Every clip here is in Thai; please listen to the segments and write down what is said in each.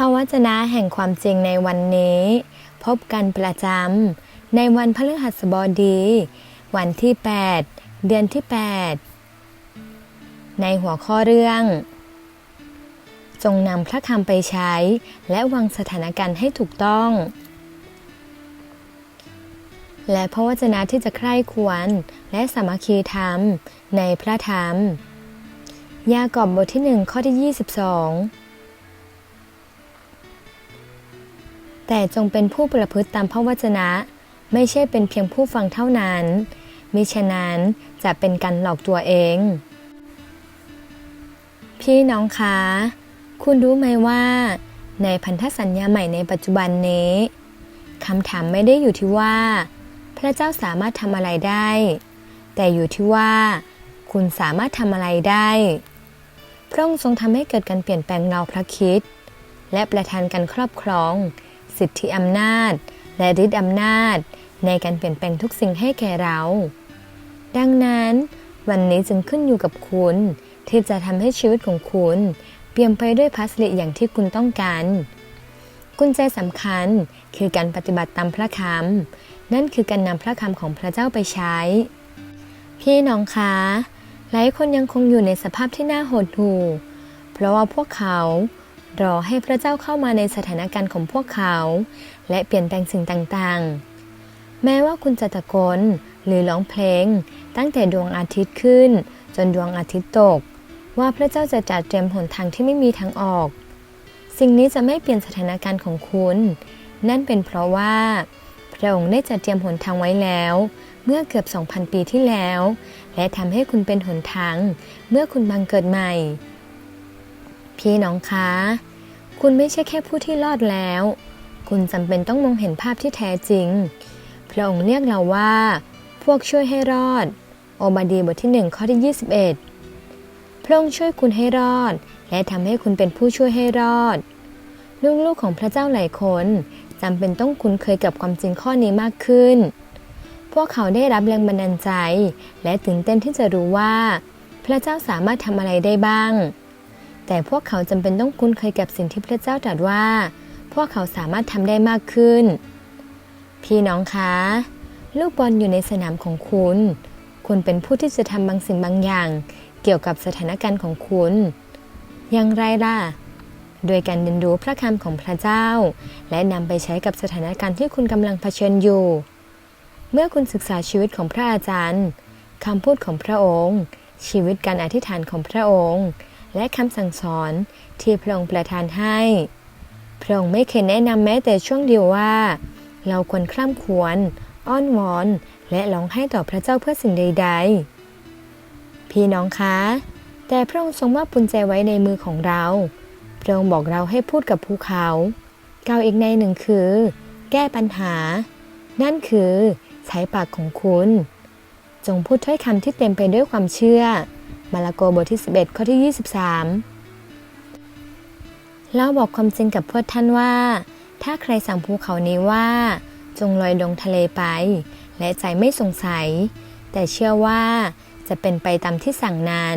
ระวจนะแห่งความจริงในวันนี้ พบกันประจำในวันพฤหัสบดี วันที่ 8 เดือนที่ 8 ในหัวข้อเรื่อง จงนำพระคำไปใช้ และวางสถานการณ์ให้ถูกต้อง และพระวจนะที่จะใคร่ควรและสามัคคีธรรมในพระธรรม ยากอบบทที่1ข้อที่ 22 แต่จงเป็นผู้ประพฤติตามพระวจนะ ไม่ใช่เป็นเพียงผู้ฟังเท่านั้น มิฉะนั้นจะเป็นการหลอกตัวเอง พี่น้องคะ คุณรู้ไหมว่า ในพันธสัญญาใหม่ในปัจจุบันนี้คำถามไม่ได้อยู่ที่ว่า พระเจ้าสามารถทำอะไรได้ แต่อยู่ที่ว่า คุณสามารถทำอะไรได้ พระองค์ทรงทำให้เกิดการเปลี่ยนแปลงเราพระคิด และประทานการครอบครอง สิทธิอำนาจ และฤทธิอำนาจ ในการเปลี่ยนแปลงทุกสิ่งให้แก่เรา ดังนั้น วันนี้จึงขึ้นอยู่กับคุณ ที่จะทำให้ชีวิตของคุณ เปลี่ยนไปด้วยพระสิริอย่างที่คุณต้องการกุญแจสำคัญคือการปฏิบัติตามพระคำนั่นคือการนำพระคำของพระเจ้าไปใช้ พี่น้องคะหลายคนยังคงอยู่ในสภาพที่น่าหดหู่เพราะว่าพวกเขา รอให้พระเจ้าเข้ามาในสถานการณ์ของพวกเขา และเปลี่ยนแปลงสิ่งต่างๆ แม้ว่าคุณจะตะโกนหรือร้องเพลง ตั้งแต่ดวงอาทิตย์ขึ้น จนดวงอาทิตย์ตก ว่าพระเจ้าจะจัดเตรียมหนทางที่ไม่มีทางออก สิ่งนี้จะไม่เปลี่ยนสถานการณ์ของคุณ นั่นเป็นเพราะว่า พระองค์ได้จัดเตรียมหนทางไว้แล้ว เมื่อเกือบ 2,000 ปีที่แล้ว และทำให้คุณเป็นหนทาง เมื่อคุณบังเกิดใหม่พี่น้องคะ คุณไม่ใช่แค่ผู้ที่รอดแล้ว คุณจำเป็นต้องมองเห็นภาพที่แท้จริง พระองค์เรียกเราว่า พวกช่วยให้รอด โอบาดีบทที่1ข้อที่ 21 พระองค์ช่วยคุณให้รอด และทำให้คุณเป็นผู้ช่วยให้รอด ลูกๆของพระเจ้าหลายคนจำเป็นต้องคุ้นเคยกับความจริงข้อนี้มากขึ้น พวกเขาได้รับแรงบันดาลใจ และตื่นเต้นที่จะรู้ว่า พระเจ้าสามารถทำอะไรได้บ้าง แต่พวกเขาจำเป็นต้องคุ้นเคยกับสิ่งที่พระเจ้าตรัสว่า พวกเขาสามารถทำได้มากขึ้น พี่น้องคะ ลูกบอลอยู่ในสนามของคุณ คุณเป็นผู้ที่จะทำบางสิ่งบางอย่าง เกี่ยวกับสถานการณ์ของคุณ อย่างไรล่ะ โดยการเรียนรู้พระคำของพระเจ้า และนำไปใช้กับสถานการณ์ที่คุณกำลังเผชิญอยู่ เมื่อคุณศึกษาชีวิตของพระอาจารย์คำพูดของพระองค์ ชีวิตการอธิษฐานของพระองค์ และคำสั่งสอนที่พระองค์ประทานให้ พระองค์ไม่เคยแนะนำแม้แต่ช่วงเดียวว่า เราควรคร่ำควรอ้อนวอน และร้องไห้ต่อพระเจ้าเพื่อสิ่งใด ๆ พี่น้องคะ แต่พระองค์ทรงมอบปุญแจไว้ในมือของเรา พระองค์บอกเราให้พูดกับภูเขากล่าวอีกในหนึ่งคือ แก้ปัญหา นั่นคือใช้ปากของคุณ จงพูดถ้อยคำที่เต็มไปด้วยความเชื่อ มาระโกบทที่ 11 ข้อที่ 23เราบอกความจริงกับพวกท่านว่า ถ้าใครสั่งภูเขานี้ว่า จงลอยลงทะเลไป และใจไม่สงสัย แต่เชื่อว่าจะเป็นไปตามที่สั่งนั้น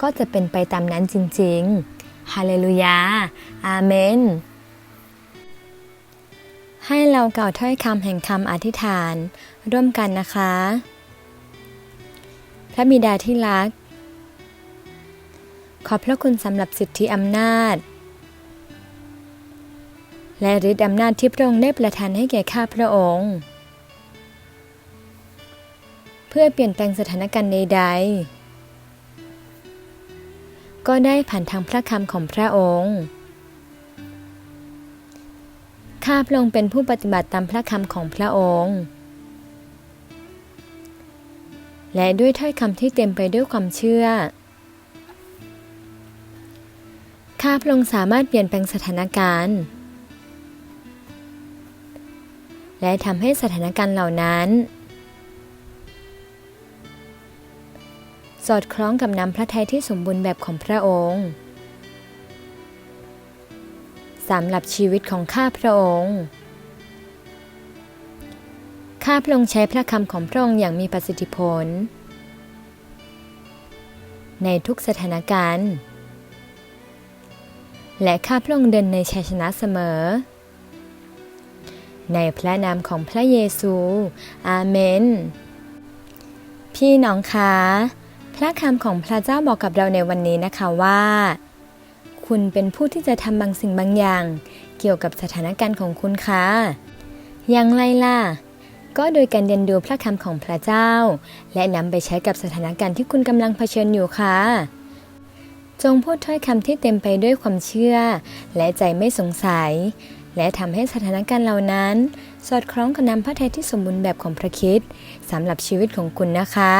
ก็จะเป็นไปตามนั้นจริง ๆ ฮาเลลูยา อาเมน ให้เรากล่าวถ้อยคำแห่งคำอธิษฐาน ร่วมกันนะคะ พระบิดาที่รัก ขอบพระคุณสำหรับสิทธิอำนาจ และฤทธิอำนาจที่พระองค์ได้ประทานให้แก่ข้าพระองค์ เพื่อเปลี่ยนแปลงสถานการณ์ใดๆ ก็ได้ผ่านทางพระคำของพระองค์ข้าพระองค์เป็นผู้ปฏิบัติตามพระคำของพระองค์ และด้วยถ้อยคำที่เต็มไปด้วยความเชื่อ ข้าพระองค์สามารถเปลี่ยนแปลงสถานการณ์ และทำให้สถานการณ์เหล่านั้น สอดคล้องกับน้ำพระทัยที่สมบูรณ์แบบของพระองค์สำหรับชีวิตของข้าพระองค์ข้าพระองค์ใช้พระคำของพระองค์อย่างมีประสิทธิผล ในทุกสถานการณ์ และข้าพระองค์เดินในชัยชนะเสมอ ในพระนามของพระเยซู อาเมน พี่น้องคะ พระคำของพระเจ้าบอกกับเราในวันนี้นะคะว่า คุณเป็นผู้ที่จะทำบางสิ่งบางอย่าง เกี่ยวกับสถานการณ์ของคุณคะอย่างไรล่ะก็โดยการเรียนดูพระคำของพระเจ้า และนำไปใช้กับสถานการณ์ที่คุณกำลังเผชิญอยู่ค่ะ จงพูดถ้อยคำที่เต็มไปด้วยความเชื่อ และใจไม่สงสัย และทำให้สถานการณ์เหล่านั้น สอดคล้องกับนำพระทัยที่สมบูรณ์แบบของพระคิดสำหรับชีวิตของคุณนะคะ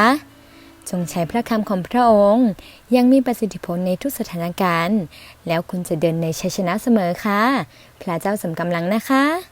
จงใช้พระคำของพระองค์ ยังมีประสิทธิผลในทุกสถานการณ์ แล้วคุณจะเดินในชัยชนะเสมอค่ะ พระเจ้าสมกำลังนะคะ